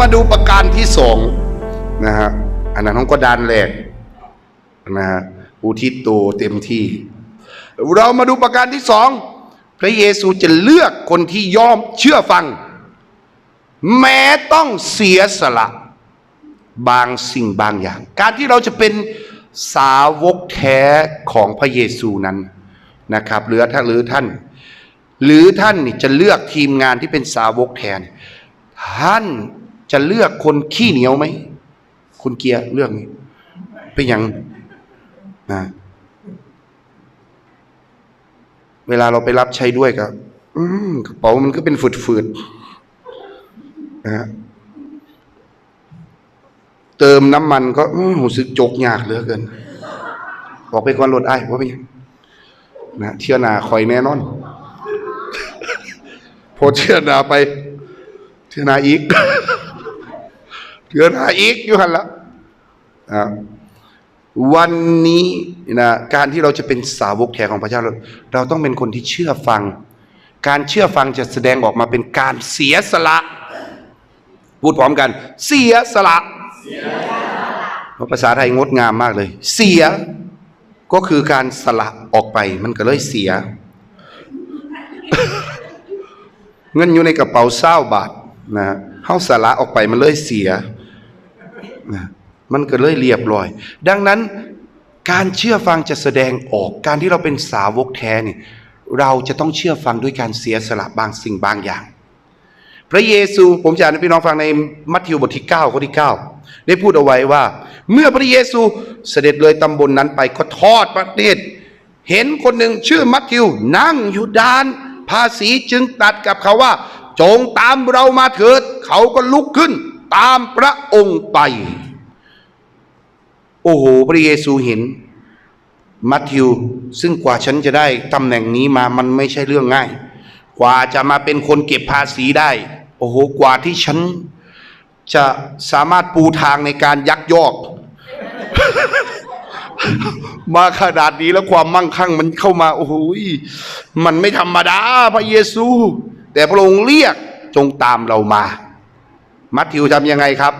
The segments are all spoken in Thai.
มาดูประการที่สองนะฮะอันนั้นของก็ดานแรกนะฮะอุทิศตัวเต็มที่ เรามาดูประการที่สองพระเยซูจะเลือกคนที่ยอมเชื่อฟัง แม้ต้องเสียสละ บางสิ่งบางอย่าง การที่เราจะเป็นสาวกแท้ของพระเยซูนั้นนะครับหรือถ้าหรือท่าน หรือท่านจะเลือกทีมงานที่เป็นสาวกแทน ท่าน จะเลือกคนขี้เหนียวไหมคุณเกียร์เลือกนี่เป็นอย่างนะเวลาเราไปรับใช้ด้วยก็อืมกระเป๋ามันก็เป็นฝืดๆนะฮะเติมน้ำมันก็หูสึกจกยากเหลือเกิน บอกไปก่อนรถไอ้ว่าเป็นหยังนะเชื่อนาคอยแน่นอน พอเชื่อนาไป เชื่อนาอีก เชื่อหาอีกอยู่หันละวันนี้นะการที่เราจะเป็นสาวกแท้ของพระเจ้าเราเราต้องเป็นคนที่เชื่อฟัง การเชื่อฟังจะแสดงออกมาเป็นการเสียสละ พูดพร้อมกัน เสียสละเพราะภาษาไทยงดงามมากเลย เสียก็คือการสละออกไปมันก็เลยเสีย เงินอยู่ในกระเป๋าเศร้าบาทนะเฮาสละออกไปมันเลยเสีย นะมันก็เลยเรียบร้อย ดังนั้นการเชื่อฟังจะแสดงออกการที่เราเป็นสาวกแท้เนี่ยเราจะต้องเชื่อฟังด้วยการเสียสละบางสิ่งบางอย่าง พระเยซูผมจะอ่านให้พี่น้องฟังในมัทธิวบทที่9ข้อที่ 9 ได้พูดเอาไว้ว่า เมื่อพระเยซูเสด็จเลยตำบลนนั้นไปก็ทอดพระเนตรเห็นคนหนึ่งชื่อมัทธิวนั่งอยู่ด้าน ภาษีจึงตัดกับเขาว่า จงตามเรามาเถิด เขาก็ลุกขึ้น ตามพระองค์ไป โอ้โห พระเยซูเห็น มัทธิว ซึ่งกว่าฉันจะได้ตำแหน่งนี้มามันไม่ใช่เรื่องง่าย กว่าจะมาเป็นคนเก็บภาษีได้ โอ้โห กว่าที่ฉัน จะสามารถปูทางในการยักยอก มาขนาดนี้แล้วความมั่งคั่งมันเข้ามา โอ้โหมันไม่ธรรมดา พระเยซู แต่พระองค์เรียกจงตามเรามา มัทธิวทำยังไงครับ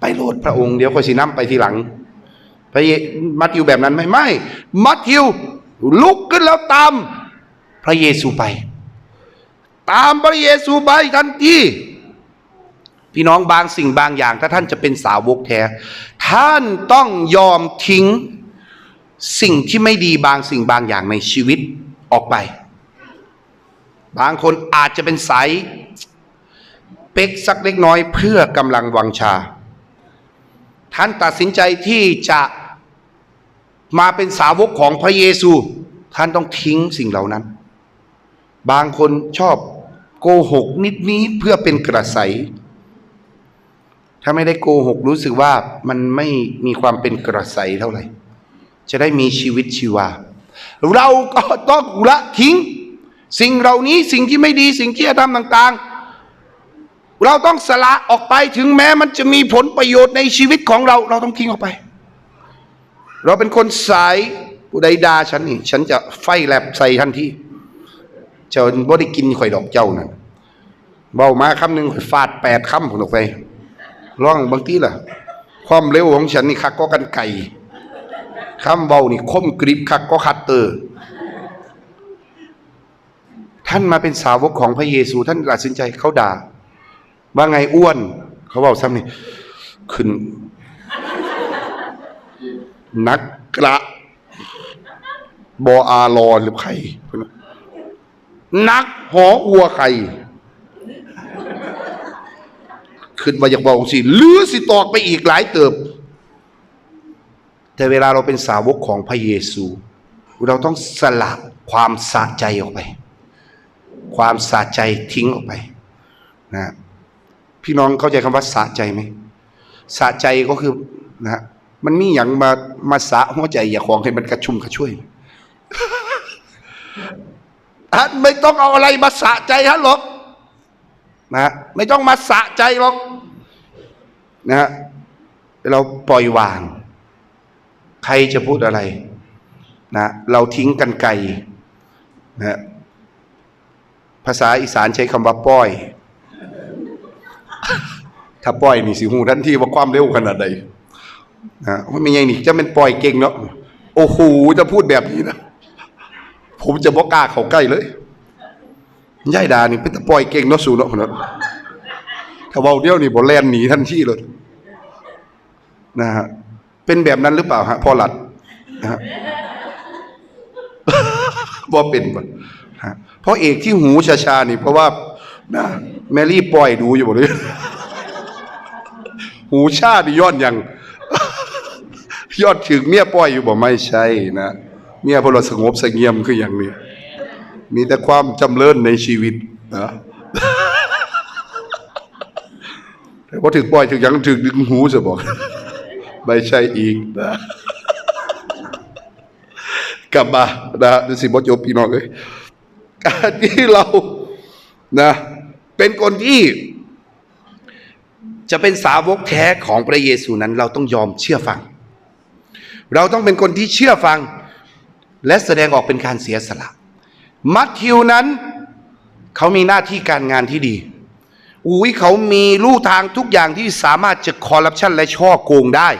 ไปโลดพระองค์เดี๋ยวค่อยสิน้ำไปทีหลังพระเยมัทธิวแบบนั้นไหมไม่ มัทธิวลุกขึ้นแล้วตามพระเยซูไป ตามพระเยซูไปทันทีพี่น้องบางสิ่งบางอย่าง ถ้าท่านจะเป็นสาวกแท้ ท่านต้องยอมทิ้งสิ่งที่ไม่ดีบางสิ่งบางอย่างในชีวิตออกไป บางคนอาจจะเป็นสาย เป็กสักเล็กน้อยเพื่อกำลังวังชา ท่านตัดสินใจที่จะมาเป็นสาวกของพระเยซู ท่านต้องทิ้งสิ่งเหล่านั้น บางคนชอบโกหกนิดนี้เพื่อเป็นกระใสถ้าไม่ได้โกหกรู้สึกว่ามันไม่มีความเป็นกระใสเท่าไหร่ จะได้มีชีวิตชีวา เราก็ต้องละทิ้ง สิ่งเหล่านี้สิ่งที่ไม่ดีสิ่งที่จะทำต่างๆ เราต้องสละออกไปถึงแม้มันจะมีผลประโยชน์ในชีวิตของเรา เราต้องทิ้งออกไป เราเป็นคนสายผู้ใดด่าฉันนี่ ฉันจะไฟแลบใส่ทันทีเจ้าบ่ได้กินข่อยดอกเจ้านั่นเบามาคำหนึ่งฟาดแปดคำผมออกไปร้องบางทีล่ะ ความเร็วของฉันนี่คักก็กันไก่คำเบานี่คมกริบคักก็คัตเตอร์ท่านมาเป็นสาวกของพระเยซูท่านตัดสินใจเขาด่า ว่าไงอ้วน เขาบอกซ้ำนี่ขึ้น นักกระบออารอหรือใคร นักหออัวใครขึ้นมาอยากบอกสิหรือสิตอกไปอีกหลายเติบ แต่เวลาเราเป็นสาวกของพระเยซู เราต้องสละความสะใจออกไป ความสะใจทิ้งออกไปนะ พี่น้องเข้าใจคำว่าสะใจไหมสะใจก็คือนะมันมีอย่างมามาสะหัวใจอย่าของให้มันกระชุ่มกระชวยท่านไม่ต้องเอาอะไรมาสะใจท่านหรอกนะไม่ต้องมาสะใจหรอกนะฮะเราปล่อยวาง ใครจะพูดอะไรนะเราทิ้งกันไกลนะภาษาอีสานใช้คำว่าป้อย ถ้าปล่อยนี่สิหูทันทีว่าความเร็วขนาดใดนะว่าไม่ไงนี่จะเป็นปล่อยเก่งเนาะโอ้โหจะพูดแบบนี้นะผมจะบอกกล้าเขาใกล้เลยย่ายดานี่เป็นแต่ปล่อยเก่งเนาะสูเนาะคนนั้นถ้าเว้าเดียวนี่บ่แลนหนีทันทีเลยนะฮะเป็นแบบนั้นหรือเปล่าฮะพอหลัดนะฮะบ่เป็นบ่ฮะเพราะเอกที่หูชาชานี่ เพราะว่านะ แมรี่ปล่อยดูอยู่บ่เลยหูชาดิย้อนยังยอดถึงเมียปล่อยอยู่บ่ไม่ใช่นะเมียพลสงบสงเงียมคืออย่างนี้ มีแต่ความจำเริญในชีวิตนะแต่พอถึงปล่อยถึงยังถึงดึงหูจะบอกไม่ใช่อีกนะกลับมานะดูสิบทจบพี่น้องเลยการที่เรานะ เป็นคนที่ จะเป็นสาวกแท้ของพระเยซูนั้น เราต้องยอมเชื่อฟัง เราต้องเป็นคนที่เชื่อฟัง และแสดงออกเป็นการเสียสละมัทธิวนั้นเขามีหน้าที่การงานที่ดี อุ้ยเขามีลู่ทางทุกอย่างที่สามารถจะคอร์รัปชันและช่อโกงได้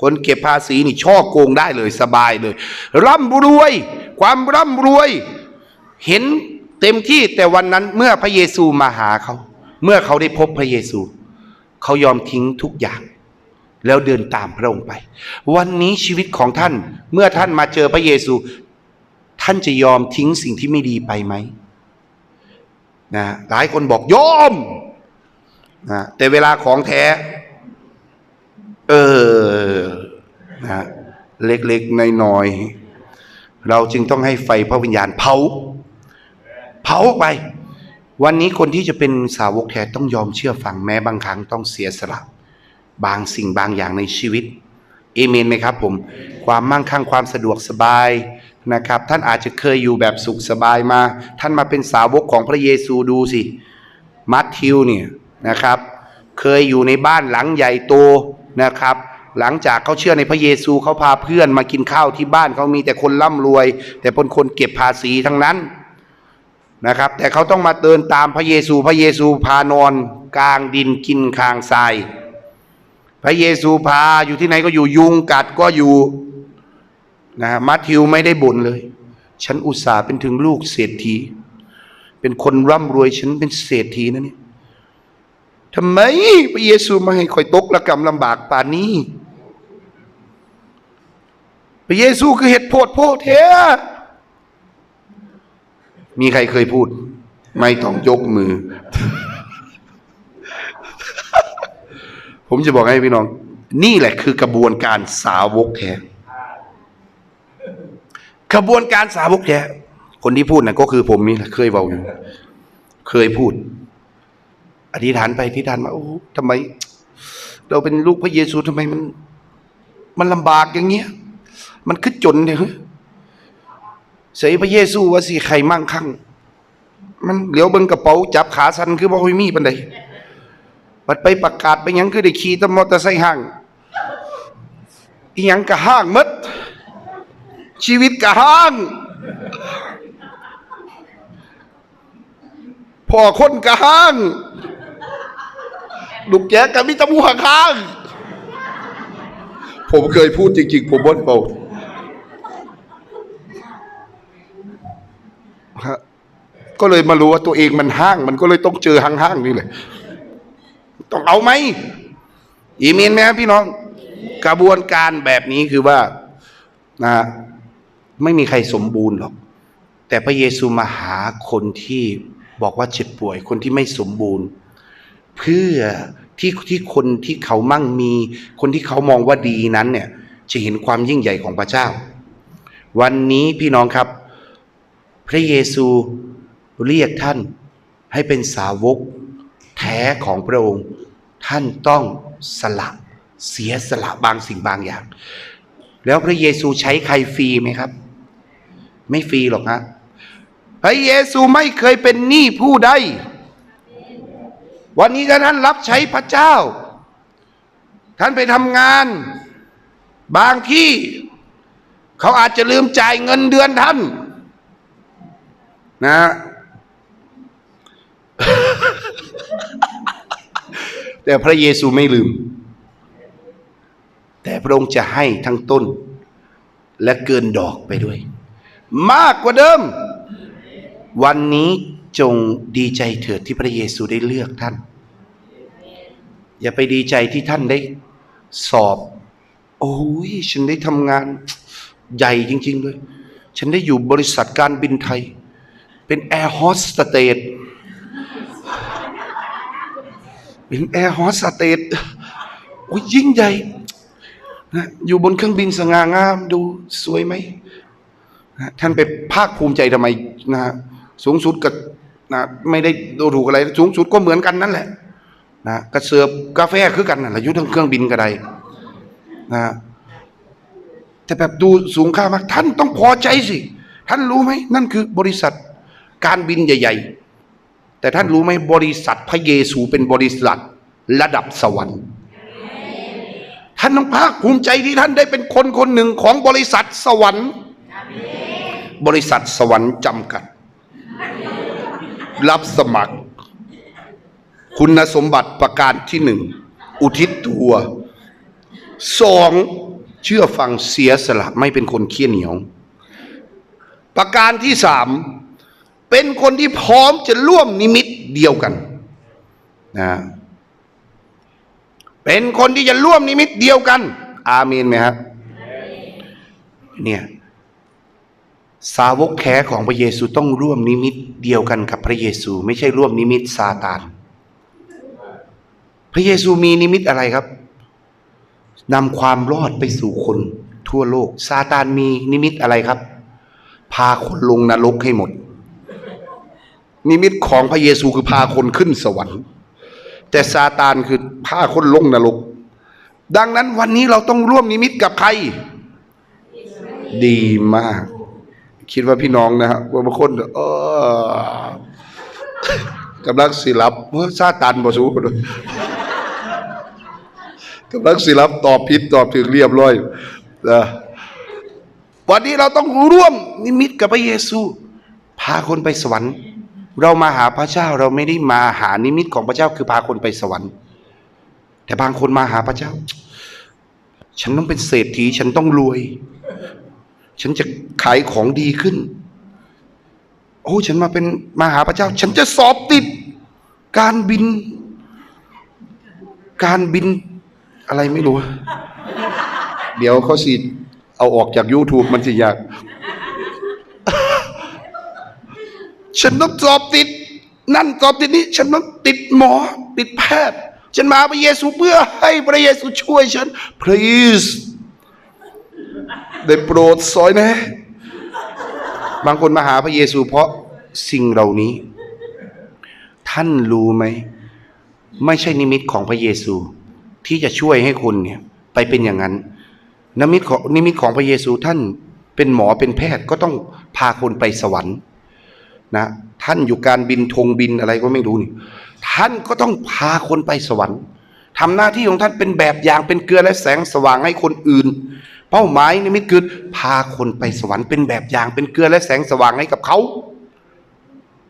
คนเก็บภาษีนี่ช่อโกงได้เลยสบายเลย ร่ำรวย ความร่ำรวย เห็น เต็มที่แต่วันนั้นเมื่อพระเยซูมาหาเขา เมื่อเขาได้พบพระเยซู เขายอมทิ้งทุกอย่าง แล้วเดินตามพระองค์ไป วันนี้ชีวิตของท่านเมื่อท่านมาเจอพระเยซู ท่านจะยอมทิ้งสิ่งที่ไม่ดีไปไหมนะหลายคนบอกยอมนะแต่เวลาของแท้ เออนะเล็กๆน้อยๆเราจึงต้องให้ไฟพระวิญญาณเผา เผาออกไป วันนี้คนที่จะเป็นสาวกแท้ต้องยอมเชื่อฟังแม้บางครั้งต้องเสียสละบางสิ่งบางอย่างในชีวิตเอเมนไหมครับผม ความมั่งคั่งความสะดวกสบายนะครับ ท่านอาจจะเคยอยู่แบบสุขสบายมา ท่านมาเป็นสาวกของพระเยซูดูสิมัทธิวเนี่ยนะครับ เคยอยู่ในบ้านหลังใหญ่โตนะครับ หลังจากเขาเชื่อในพระเยซูเขาพาเพื่อนมากินข้าวที่บ้านเขามีแต่คนร่ำรวย แต่เป็นคนเก็บภาษีทั้งนั้น นะครับ แต่เขาต้องมาเดินตามพระเยซูพระเยซูพานอนกลางดินกินคางทราย พระเยซูพาอยู่ที่ไหนก็อยู่ยุงกัดก็อยู่นะมัทธิวไม่ได้บ่นเลย ฉันอุตส่าห์เป็นถึงลูกเศรษฐี เป็นคนร่ำรวยฉันเป็นเศรษฐีนะเนี่ยทำไมพระเยซูมาให้คอยตกระกรรมลำบากป่านนี้ พระเยซูคือเหตุโพดโพเท มีใครเคยพูด ไม่ต้องยกมือ ผมจะบอกให้พี่น้อง นี่แหละคือกระบวนการสาวกแท้กระบวนการสาวกแท้คนที่พูดนะก็คือผมนี่แหละเคยเบาอยู่ เคยพูด อธิษฐานไปอธิษฐานมาโอ้ทำไม เราเป็นลูกพระเยซูทำไมมัน มันลำบากอย่างเงี้ย มันคือจนเนี่ย เฮ้ยพระเยซูว่าสิใครมั่งคั่ง มันเหลียวเบิ่งกระเป๋าจับขาสันคือบ่ค่อยมีปานใดบัดไปประกาศไปหยังคือได้ขี่ตมอเตอร์ไซค์ห้างอีหยังก็ห้างมด ชีวิตก็ห้างพ่อคนก็ห้างลูกแจกก็มีตะมูกข้าง ผมเคยพูดจริงๆ ผมบ่ได้เบา ฮะก็เลยมารู้ว่าตัวเองมันห้าง มันก็เลยต้องเจอห้างห้างนี่เลยต้องเอาไหมอีเมนไหมครับพี่น้อง กระบวนการแบบนี้คือว่านะไม่มีใครสมบูรณ์หรอก แต่พระเยซูมาหาคนที่บอกว่าเจ็บป่วยคนที่ไม่สมบูรณ์ เพื่อที่ที่คนที่เขามั่งมี คนที่เขามองว่าดีนั้นเนี่ยจะเห็นความยิ่งใหญ่ของพระเจ้า วันนี้พี่น้องครับ ระเยซูเรียกท่านให้เป็นสาวกแท้ของพระองค์ ท่านต้องสละเสียสละบางสิ่งบางอย่าง แล้วพระเยซูใช้ใครฟรีไหมครับ ไม่ฟรีหรอกฮะพระเยซูไม่เคยเป็นหนี้ผู้ใด วันนี้ถ้าท่านรับใช้พระเจ้า ท่านไปทำงาน บางที่ เขาอาจจะลืมจ่ายเงินเดือนท่าน นะแต่พระเยซูไม่ลืม แต่พระองค์จะให้ทั้งต้น และเกินดอกไปด้วย มากกว่าเดิม วันนี้จงดีใจเถิดที่พระเยซูได้เลือกท่าน อย่าไปดีใจที่ท่านได้สอบ โอ้ยฉันได้ทำงานใหญ่จริงๆเลยฉันได้อยู่บริษัทการบินไทย เป็นแอร์โฮสเตสเป็นแอร์โฮสเตสโอ้ยยิ่งใหญ่นะอยู่บนเครื่องบินสง่างามดูสวยไหมนะท่านไปภาคภูมิใจทำไมนะฮะสูงสุดกับนะไม่ได้ดูถูกอะไร สูงสุดก็เหมือนกันนั่นแหละนะกระเสือบกาแฟคือกันนะแหละอยุ่ทั้งเครื่องบินก็ได้นะแต่แบบดูสูงค่ามาก ท่านต้องพอใจสิ ท่านรู้ไหม นั่นคือบริษัท การบินใหญ่ ๆ แต่ท่านรู้ไหมบริษัทพระเยซูเป็นบริษัทระดับสวรรค์ ท่านต้องภาคภูมิใจที่ท่านได้เป็นคนคนหนึ่งของบริษัทสวรรค์ บริษัทสวรรค์จำกัด รับสมัคร คุณสมบัติประการที่หนึ่ง อุทิศตัวสองเชื่อฟังเสียสละไม่เป็นคนเคี้ยเหนียว ประการที่สาม เป็นคนที่พร้อมจะร่วมนิมิตเดียวกันนะเป็นคนที่จะร่วมนิมิตเดียวกัน อาเมนไหมครับเนี่ยสาวกแท้ของพระเยซูต้องร่วมนิมิตเดียวกันกับพระเยซู ไม่ใช่ร่วมนิมิตซาตานพระเยซูมีนิมิตอะไรครับนำความรอดไปสู่คนทั่วโลกซาตานมีนิมิตอะไรครับ พาคนลงนรกให้หมด นิมิตของพระเยซูคือพาคนขึ้นสวรรค์ แต่ซาตานคือพาคนลงนรก ดังนั้นวันนี้เราต้องร่วมนิมิตกับใคร ดีมาก คิดว่าพี่น้องนะฮะว่าบางคนเออกำลังสิรับเมื่อซาตานบ่สู้เลยกำลังสิรับตอบผิดตอบถึงเรียบร้อยนะวันนี้เราต้องร่วมนิมิตกับพระเยซู พาคนไปสวรรค์ เรามาหาพระเจ้าเราไม่ได้มาหานิมิตของพระเจ้าคือพาคนไปสวรรค์ แต่บางคนมาหาพระเจ้า ฉันต้องเป็นเศรษฐีฉันต้องรวย ฉันจะขายของดีขึ้น โอ้ฉันมาเป็นมาหาพระเจ้า ฉันจะสอบติด การบิน การบินอะไรไม่รู้ เดี๋ยวเขาสิเอาออกจาก YouTube มันสิยาก ฉันต้องสอบติด นั่นสอบติดนี้ ฉันต้องติดหมอ ติดแพทย์ ฉันมาพระเยซูเพื่อให้พระเยซูช่วยฉัน please ได้โปรดสอยนะ บางคนมาหาพระเยซูเพราะสิ่งเหล่านี้ ท่านรู้ไหม ไม่ใช่นิมิตของพระเยซู ที่จะช่วยให้คุณเนี่ย ไปเป็นอย่างนั้นนิมิตของนิมิตของพระเยซูท่านเป็นหมอเป็นแพทย์ก็ต้องพาคนไปสวรรค์ นะท่านอยู่การบินธงบินอะไรก็ไม่รู้นี่ท่านก็ต้องพาคนไปสวรรค์ทำหน้าที่ของท่านเป็นแบบอย่างเป็นเกลือและแสงสว่างให้คนอื่น เป้าหมายนิมิตคือพาคนไปสวรรค์เป็นแบบอย่างเป็นเกลือและแสงสว่างให้กับเขา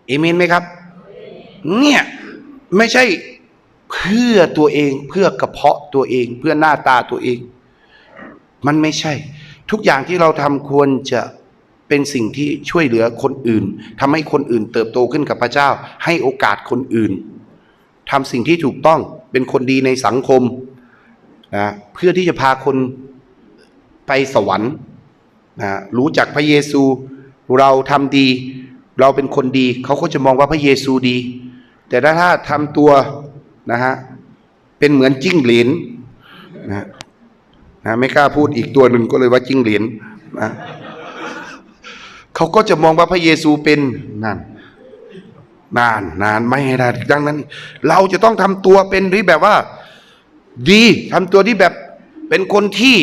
เอเมนไหมครับ เนี่ยไม่ใช่เพื่อตัวเองเพื่อกระเพาะตัวเอง เพื่อหน้าตาตัวเอง มันไม่ใช่ ทุกอย่างที่เราทำควรจะ เป็นสิ่งที่ช่วยเหลือคนอื่นทำให้คนอื่นเติบโตขึ้นกับพระเจ้า ให้โอกาสคนอื่นทำสิ่งที่ถูกต้องเป็นคนดีในสังคมนะเพื่อที่จะพาคนไปสวรรค์นะรู้จักพระเยซูเราทำดี เราเป็นคนดีเขาก็จะมองว่าพระเยซูดี แต่ถ้าถ้าทำตัวนะฮะเป็นเหมือนจิ้งเหลนนะนะไม่กล้าพูดอีกตัวหนึ่งก็เลยว่าจิ้งเหลนนะ เขาก็จะมองว่าพระเยซูเป็นนั่นนานนานไม่ให้ได้ดังนั้น เราจะต้องทำตัวเป็นที่แบบว่า ดีทำตัวที่แบบเป็นคนที่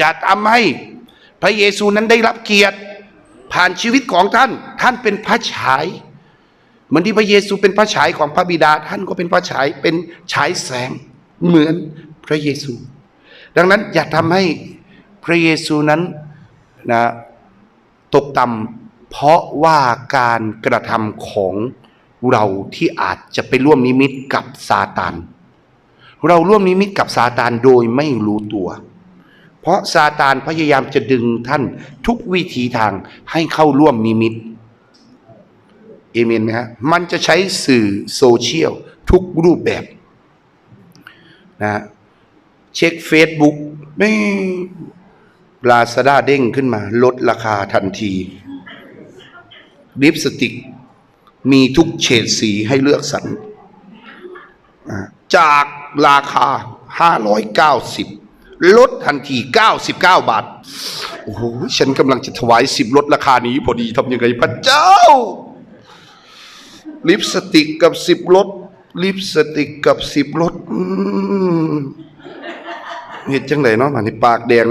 จะทำให้พระเยซูนั้นได้รับเกียรติ ผ่านชีวิตของท่าน ท่านเป็นพระฉายเหมือนที่พระเยซูเป็นพระฉายของพระบิดา ท่านก็เป็นพระฉายเป็นฉายแสงเหมือนพระเยซู ดังนั้นอย่าทำให้พระเยซูนั้นนะตกต่ำ เพราะว่าการกระทำของเราที่อาจจะไปร่วมนิมิตกับซาตานเราร่วมนิมิตกับซาตานโดยไม่รู้ตัว เพราะซาตานพยายามจะดึงท่านทุกวิธีทางให้เข้าร่วมนิมิตเอเมนไหมฮะมันจะใช้สื่อโซเชียลทุกรูปแบบนะฮะเช็คเฟซบุ๊กไม่ลาซาด้าเด้งขึ้นมา ลดราคาทันที ลิปสติก มีทุกเฉดสีให้เลือกสรรจากราคา 590 ลดทันที 99 บาท โอ้โห ฉันกำลังจะถวายสิบลดราคานี้พอดีทำยังไงพระเจ้า ลิปสติกกับสิบลด ลิปสติกกับสิบลดเห็นจังไหนเนาะมันนี่ปากแดง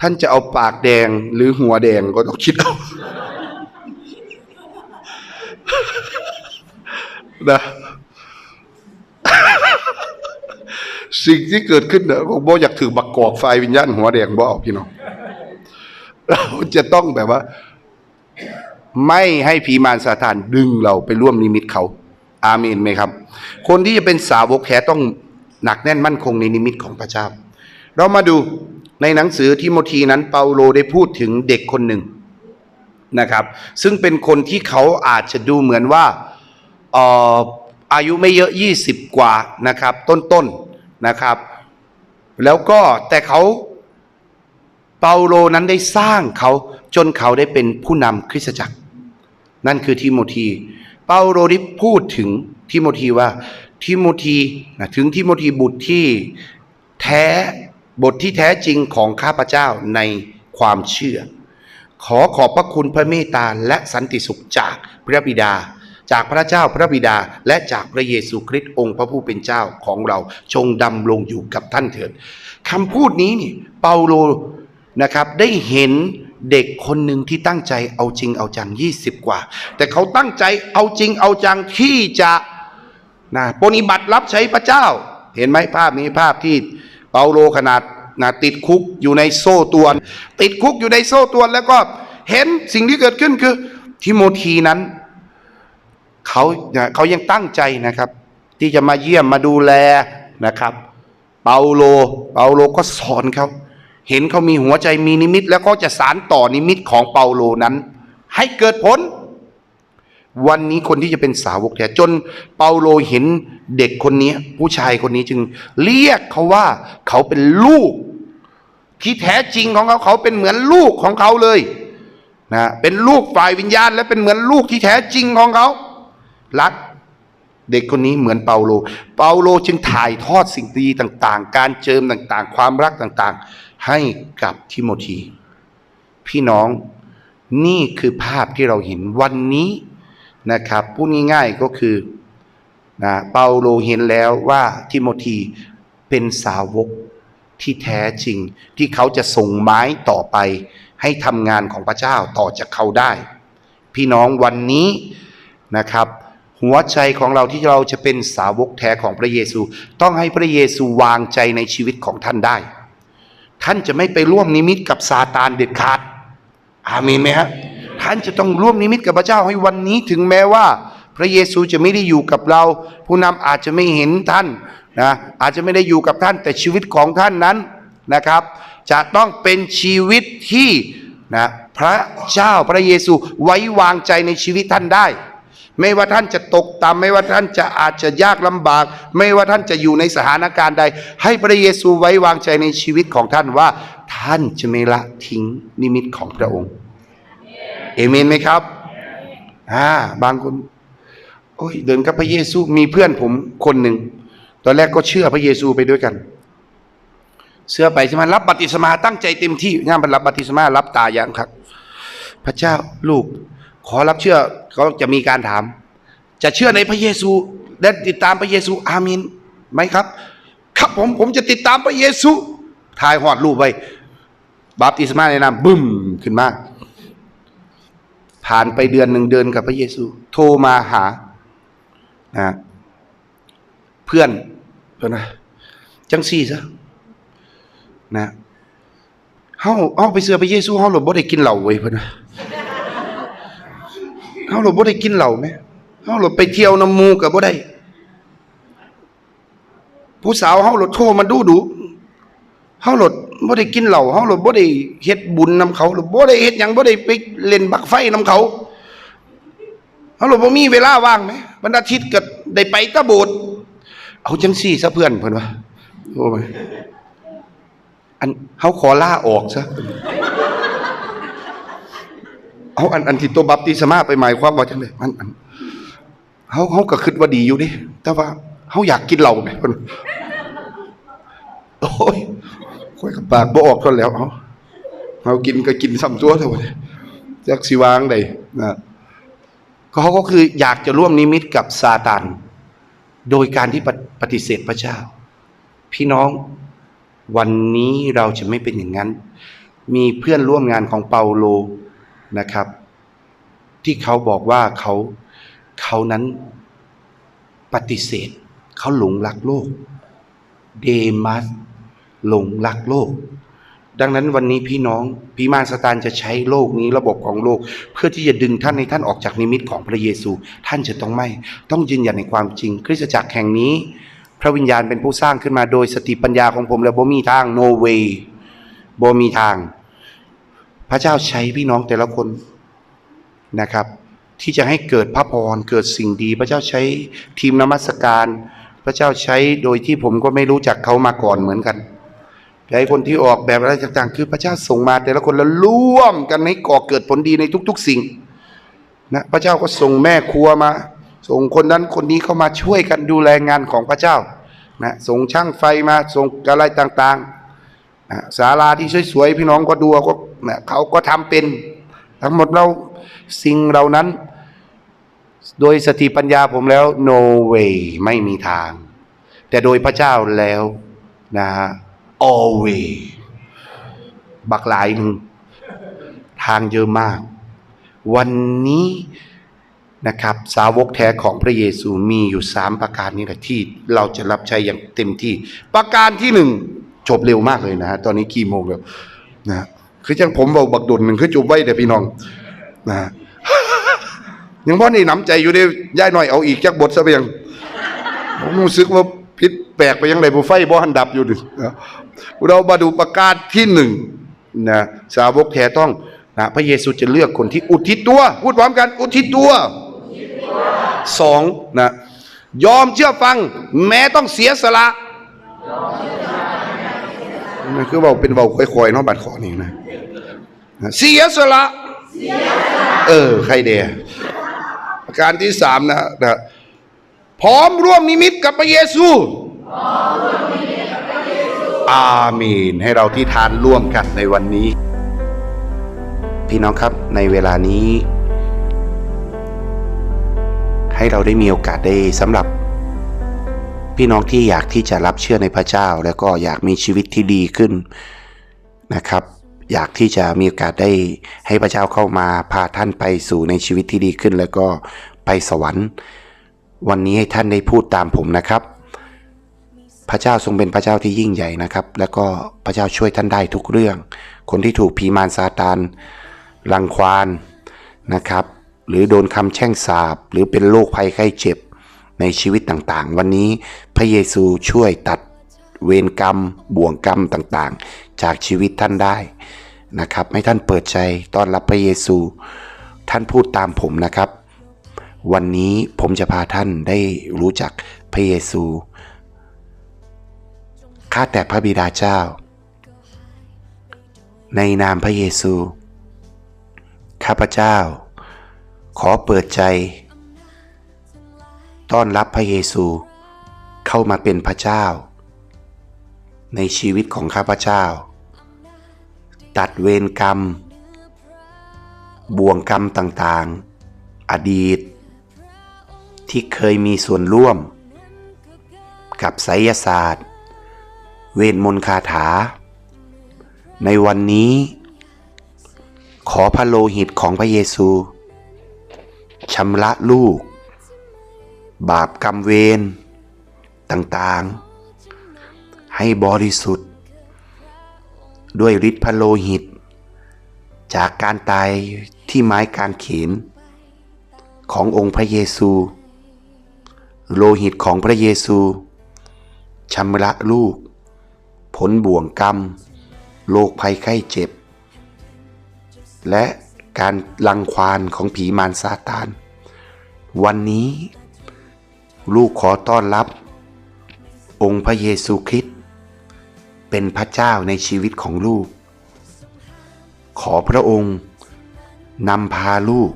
ท่านจะเอาปากแดงหรือหัวแดงก็ต้องคิดเอานะสิ่งที่เกิดขึ้นเนี่ยผมบอกอยากถือบักกอกไฟวิญญาณหัวแดงบ่เอาพี่น้องเราจะต้องแบบว่า ไม่ให้ผีมารซาตานดึงเราไปร่วมนิมิตเขา อาเมนไหมครับ คนที่จะเป็นสาวกแท้ต้องหนักแน่นมั่นคงในนิมิตของพระเจ้า เรามาดูในหนังสือทิโมธีนั้นเปาโลได้พูดถึงเด็กคนหนึ่งนะครับ ซึ่งเป็นคนที่เขาอาจจะดูเหมือนว่าเอ่อายุไม่เยอะ 20 กว่านะครับ ต้นๆนะครับ แล้วก็แต่เขาเปาโลนั้นได้สร้างเขาจนเขาได้เป็นผู้นำคริสตจักร นั่นคือทิโมธีเปาโลได้พูดถึงทิโมธีว่าทิโมธีถึงทิโมธีบุตรที่แท้ บทที่แท้จริงของข้าพเจ้าในความเชื่อ ขอขอบพระคุณพระเมตตาและสันติสุขจากพระบิดา จากพระเจ้าพระบิดาและจากพระเยซูคริสต์องค์พระผู้เป็นเจ้าของเราจงดำรงอยู่กับท่านเถิดคำพูดนี้นี่เปาโลนะครับได้เห็นเด็กคนหนึ่งที่ตั้งใจเอาจริงเอาจัง 20 กว่า แต่เขาตั้งใจเอาจริงเอาจังที่จะนะปฏิบัติรับใช้พระเจ้า เห็นไหมภาพนี้ภาพที่ เปาโลขนาดนะติดคุกอยู่ในโซ่ตวน ติดคุกอยู่ในโซ่ตวน แล้วก็เห็นสิ่งที่เกิดขึ้นคือ ทิโมธีนั้นเขาเขายังตั้งใจนะครับ ที่จะมาเยี่ยมมาดูแลนะครับ เปาโลเปาโลก็สอนเขาเห็นเขามีหัวใจมีนิมิต แล้วก็จะสารต่อนิมิตของเปาโลนั้น ให้เกิดผล วันนี้คนที่จะเป็นสาวกแท้จนเปาโลเห็นเด็กคนนี้ ผู้ชายคนนี้จึง เรียกเขาว่าเขาเป็นลูก ที่แท้จริงของเขาเขาเป็นเหมือนลูกของเขาเลยนะเป็นลูกฝ่ายวิญญาณ และเป็นเหมือนลูกที่แท้จริงของเขารักเด็กคนนี้เหมือนเปาโล เปาโลจึงถ่ายทอดสิ่งดีต่างๆ การเจิมต่างๆ ความรักต่างๆ ให้กับทิโมธี พี่น้องนี่คือภาพที่เราเห็นวันนี้ นะครับพูดง่ายๆก็คือนะเปาโลเห็นแล้วว่าทิโมธีเป็นสาวกที่แท้จริง ที่เขาจะส่งไม้ต่อไป ให้ทำงานของพระเจ้าต่อจากเขาได้ พี่น้องวันนี้นะครับ หัวใจของเราที่เราจะเป็นสาวกแท้ของพระเยซู ต้องให้พระเยซูวางใจในชีวิตของท่านได้ ท่านจะไม่ไปร่วมนิมิตกับซาตานเด็ดขาด อาเมนไหมฮะ ท่านจะต้องร่วมนิมิตกับพระเจ้าให้วันนี้ถึงแม้ว่า พระเยซูจะไม่ได้อยู่กับเรา ผู้นำอาจจะไม่เห็นท่านนะอาจจะไม่ได้อยู่กับท่านแต่ชีวิตของท่านนั้นนะครับ จะต้องเป็นชีวิตที่นะพระเจ้าพระเยซูไว้วางใจในชีวิตท่านได้ ไม่ว่าท่านจะตกต่ำไม่ว่าท่านจะอาจจะยากลำบาก ไม่ว่าท่านจะอยู่ในสถานการณ์ใด ให้พระเยซูไว้วางใจในชีวิตของท่านว่า ท่านจะไม่ละทิ้งนิมิตของพระองค์ เอเมนไหมครับอ่าบางคนโอ้ยเดินกับพระเยซูมีเพื่อนผมคนหนึ่งตอนแรกก็เชื่อพระเยซูไปด้วยกันเชื่อไปใช่ไหมรับบัติศมาตั้งใจเต็มที่งานบรรรับบัติศมารับตายังครับ พระเจ้าลูก ขอรับเชื่อเขาจะมีการถาม จะเชื่อในพระเยซูและติดตามพระเยซูอาเมนไหมครับ ครับผมผมจะติดตามพระเยซูถ่ายหอดรูปไว้บัพติศมาในนามบึ้มขึ้นมา ผ่านไปเดือนหนึ่งเดินกับพระเยซู โทรมาหานะเพื่อนเพื่อนนะจังซี่ซะนะเฮาเฮาไปเสือพระเยซูเฮาหลบบ่ได้กินเหล้าเว้ยเพิ่นนะเฮาหลบบ่ได้กินเหล้าไหมเฮาหลบไปเที่ยวน้ำมูกับบ่ได้ ผู้สาวเฮาหลดโทรมาดูดู เฮาหลดบ่ได้กินเหล้าเฮาหลดบ่ได้เฮ็ดบุญนำเขาหรือบ่ได้เฮ็ดหยังบ่ได้ไปเล่นบักไฟนำเขาเฮาหลดบ่มีเวลาว่างไหมบรรดาทิตย์ก็ได้ไปตะโบสถ์เอาจังซี่ซะเพื่อนเพิ่นว่าโอ้ยอันเฮาขอล่าออกซะเอาอันอันที่ตัวบัพติศมาไปหมายความว่าจังได๋มันอันเฮาเฮาก็คิดว่าดีอยู่ดิแต่ว่าเฮาอยากกินเหล้าแหมเพิ่นโอ้ย ค่อยกับปากบ่ออกทนแล้วเฮาเฮากินก็กินซ้ำตัวเท่านั้นจักสิวางได้นะเขาก็คืออยากจะร่วมนิมิตกับซาตานโดยการที่ปฏิเสธพระเจ้า พี่น้องวันนี้เราจะไม่เป็นอย่างนั้น มีเพื่อนร่วมงานของเปาโลนะครับ ที่เขาบอกว่าเขาเขานั้นปฏิเสธ เขาหลงรักโลก เดมัส หลงรักโลก ดังนั้นวันนี้พี่น้องพิมานสตานจะใช้โลกนี้ระบบของโลก เพื่อที่จะดึงท่านให้ท่านออกจากนิมิตของพระเยซู ท่านจะต้องไม่ ต้องยืนยันในความจริง คริสตจักรแห่งนี้ พระวิญญาณเป็นผู้สร้างขึ้นมาโดยสติปัญญาของผมและบ่มีทาง no way บ่มีทาง พระเจ้าใช้พี่น้องแต่ละคนนะครับ ที่จะให้เกิดพระพรเกิดสิ่งดี พระเจ้าใช้ทีมนมัสการ พระเจ้าใช้โดยที่ผมก็ไม่รู้จักเขามาก่อนเหมือนกัน แต่ไอ้คนที่ออกแบบอะไรต่างๆ คือพระเจ้าส่งมา แต่ละคนแล้วร่วมกันให้ก่อเกิดผลดีในทุก ๆ สิ่งนะพระเจ้าก็ส่งแม่ครัวมา ส่งคนนั้นคนนี้เข้ามาช่วยกันดูแลงานของพระเจ้านะส่งช่างไฟมาส่งอะไรต่างๆนะศาลาที่สวยๆพี่น้องก็ดูก็นะเขาก็ทำเป็น ทั้งหมดเราสิ่งเหล่านั้น โดยสติปัญญาผมแล้ว no way ไม่มีทาง แต่โดยพระเจ้าแล้วนะฮะ always บักหลายหนึ่งทางเยอะมาก วันนี้นะครับ สาวกแท้ของพระเยซูมีอยู่สามประการนี้แหละที่เราจะรับใช้อย่างเต็มที่ ประการที่หนึ่งจบเร็วมากเลยนะฮะตอนนี้กี่โมงแล้วนะคือจังผมบอกบักดุนหนึ่งคือจบไว้แต่พี่น้องนะยังพ่อนี่หนำใจอยู่ได้ย่ายหน่อยเอาอีกจักบทซะไปยังผมรู้สึกว่า พิษแปลกไปยังไงบุไฟบ่หันดับอยู่ดิเรามาดูประกาศที่หนึ่งนะสาวกแท้ต้องนะพระเยซูจะเลือกคนที่อุทิศตัว พูดพร้อมกัน อุทิศตัวสองนะยอมเชื่อฟัง แม้ต้องเสียสละมันคือเบาเป็นเบาค่อยๆเนาะบัดคอนี่นะนะเสียสละ เออ ใครเดียประการที่สามนะนะ พร้อมร่วมนิมิตกับพระเยซูอาเมนให้เราที่ทานร่วมกันในวันนี้ พี่น้องครับในเวลานี้ ให้เราได้มีโอกาสได้สำหรับ พี่น้องที่อยากที่จะรับเชื่อในพระเจ้า แล้วก็อยากมีชีวิตที่ดีขึ้นนะครับ อยากที่จะมีโอกาสได้ให้พระเจ้าเข้ามาพาท่านไปสู่ในชีวิตที่ดีขึ้น แล้วก็ไปสวรรค์ วันนี้ให้ท่านได้พูดตามผมนะครับ พระเจ้าทรงเป็นพระเจ้าที่ยิ่งใหญ่นะครับ แล้วก็พระเจ้าช่วยท่านได้ทุกเรื่อง คนที่ถูกผีมารซาตานรังควานนะครับ หรือโดนคำแช่งสาปหรือเป็นโรคภัยไข้เจ็บในชีวิตต่างๆ วันนี้พระเยซูช่วยตัดเวรกรรม บ่วงกรรมต่างๆ จากชีวิตท่านได้นะครับ ให้ท่านเปิดใจต้อนรับพระเยซู ท่านพูดตามผมนะครับ วันนี้ผมจะพาท่านได้รู้จักพระเยซู ข้าแต่พระบิดาเจ้า ในนามพระเยซู ข้าพเจ้า ขอเปิดใจ ต้อนรับพระเยซู เข้ามาเป็นพระเจ้า ในชีวิตของข้าพเจ้า ตัดเวรกรรม บ่วงกรรมต่างๆ อดีต ที่เคยมีส่วนร่วม กับไสยศาสตร์ เวทมนต์คาถา ในวันนี้ ขอพระโลหิตของพระเยซูชำระลูก บาปกรรมเวรต่างๆ ให้บริสุทธิ์ ด้วยฤทธิ์พระโลหิต จากการตายที่ไม้กางเขนขององค์พระเยซู โลหิตของพระเยซูชำระลูก ผลบ่วงกรรม โรคภัยไข้เจ็บ และการลังควานของผีมารซาตาน วันนี้ ลูกขอต้อนรับ องค์พระเยซูคริสต์เป็นพระเจ้าในชีวิตของลูก ขอพระองค์นำพาลูก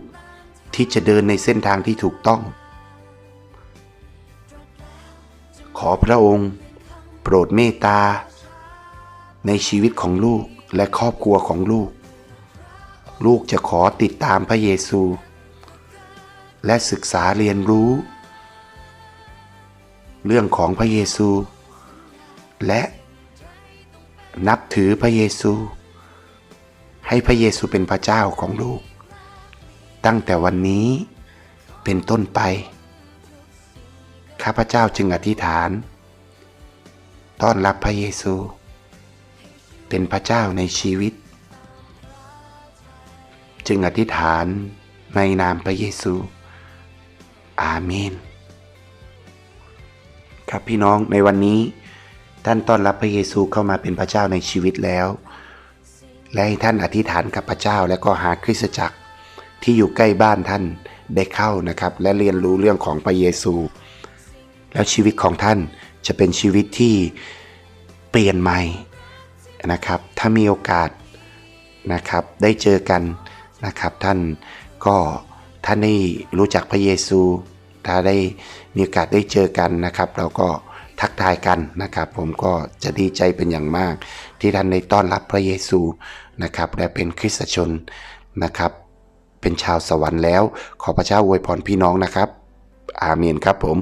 ที่จะเดินในเส้นทางที่ถูกต้อง ขอพระองค์ โปรดเมตตา ในชีวิตของลูกและครอบครัวของลูก ลูกจะขอติดตามพระเยซู และศึกษาเรียนรู้ เรื่องของพระเยซู และนับถือพระเยซู ให้พระเยซูเป็นพระเจ้าของลูก ตั้งแต่วันนี้เป็นต้นไป ข้าพเจ้าจึงอธิษฐาน ต้อนรับพระเยซู เป็นพระเจ้าในชีวิต จึงอธิษฐานในนามพระเยซู อาเมน ครับพี่น้องในวันนี้ท่านต้อนรับพระเยซูเข้ามาเป็นพระเจ้าในชีวิตแล้ว และให้ท่านอธิษฐานกับพระเจ้าและก็หาคริสตจักรที่อยู่ใกล้บ้านท่านได้เข้านะครับ และเรียนรู้เรื่องของพระเยซู แล้วชีวิตของท่านจะเป็นชีวิตที่เปลี่ยนใหม่นะครับ ถ้ามีโอกาสนะครับ ได้เจอกันนะครับ ท่านก็ท่านได้รู้จักพระเยซู ถ้าได้มีโอกาสได้เจอกันนะครับ เราก็ทักทายกันนะครับ ผมก็จะดีใจเป็นอย่างมาก ที่ท่านได้ต้อนรับพระเยซูนะครับและเป็นคริสตชนนะครับ เป็นชาวสวรรค์แล้ว ขอพระเจ้าอวยพรพี่น้องนะครับ อาเมนครับผม